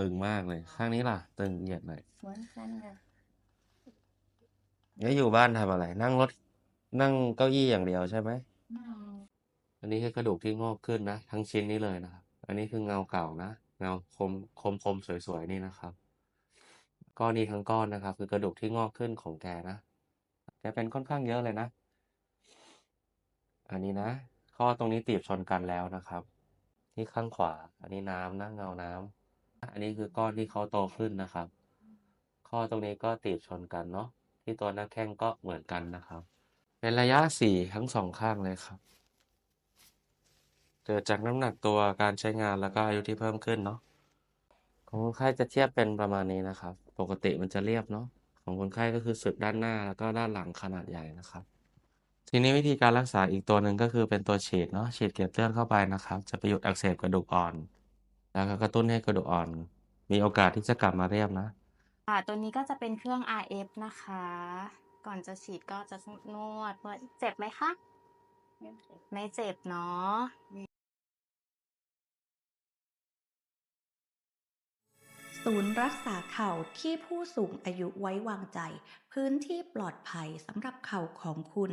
ตึงมากเลย ข้างนี้ล่ะ ตึงเหยียดหน่อยเหมือนกันค่ะแล้วอยู่บ้านทำอะไร นั่งรถ นั่งเก้าอี้อย่างเดียวใช่ไหม อันนี้คือกระดูกที่งอกขึ้นนะ ทั้งชิ้นนี้เลยนะครับ อันนี้คือเงาเก่านะ เงาคมคมคมสวยๆนี่นะครับก้อนนี้ทั้งก้อนนะครับ คือกระดูกที่งอกขึ้นของแกนะ แกเป็นค่อนข้างเยอะเลยนะ อันนี้นะ ข้อตรงนี้ตีบชนกันแล้วนะครับที่ข้างขวา อันนี้น้ำนะเงาน้ำ อันนี้คือก้อนที่เขาโตขึ้นนะครับ ข้อตรงนี้ก็ตีบชนกันเนาะที่ตัวหน้าแข้งก็เหมือนกันนะครับ เป็นระยะสี่ทั้งสองข้างเลยครับ เกิดจากน้ำหนักตัวการใช้งานแล้วก็อายุที่เพิ่มขึ้นเนาะของคนไข้จะเทียบเป็นประมาณนี้นะครับ ปกติมันจะเรียบเนาะของคนไข้ก็คือสึกด้านหน้าแล้วก็ด้านหลังขนาดใหญ่นะครับ ทีนี้วิธีการรักษาอีกตัวหนึ่งก็คือเป็นตัวฉีดเนาะฉีดเกล็ดเลือดเข้าไปนะครับ จะไปหยุดอักเสบกระดูกอ่อน แล้วก็กระตุ้นให้กระดูกอ่อน มีโอกาสที่จะกลับมาเรียบนะ ค่ะ ตัวนี้ก็จะเป็นเครื่อง RF นะคะ ก่อนจะฉีดก็จะนวดเพื่อเจ็บไหมคะ ไม่เจ็บเนาะศูนย์รักษาเข่าที่ผู้สูงอายุไว้วางใจ พื้นที่ปลอดภัยสำหรับเข่าของคุณ